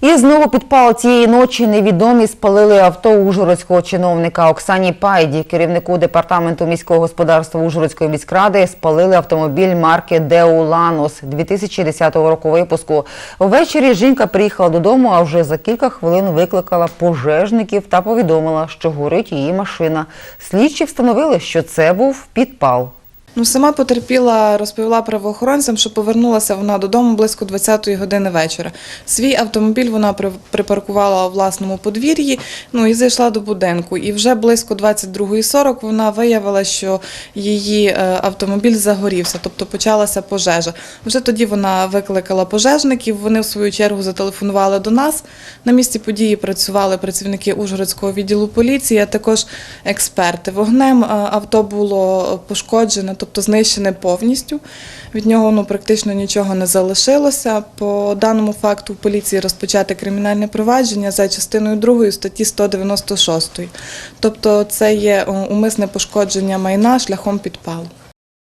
І знову підпал цієї ночі невідомі спалили авто ужгородського чиновника Оксані Пайді, керівнику департаменту міського господарства Ужгородської міськради, спалили автомобіль марки Деуланос 2010 року випуску. Ввечері жінка приїхала додому, а вже за кілька хвилин викликала пожежників та повідомила, що горить її машина. Слідчі встановили, що це був підпал. Ну, сама потерпіла, розповіла правоохоронцям, що повернулася вона додому близько 20-ї години вечора. Свій автомобіль вона припаркувала у власному подвір'ї, ну і зайшла до будинку. І вже близько 22.40 вона виявила, що її е, автомобіль загорівся, тобто почалася пожежа. Вже тоді вона викликала пожежників. Вони в свою чергу зателефонували до нас. На місці події працювали працівники Ужгородського відділу поліції, а також експерти. Вогнем е, авто було пошкоджене, тобто знищене повністю. Від нього ну, практично нічого не залишилося. По даному факту в поліції розпочати кримінальне провадження за частиною 2 статті 196. Тобто це є е, умисне пошкодження майна шляхом підпалу.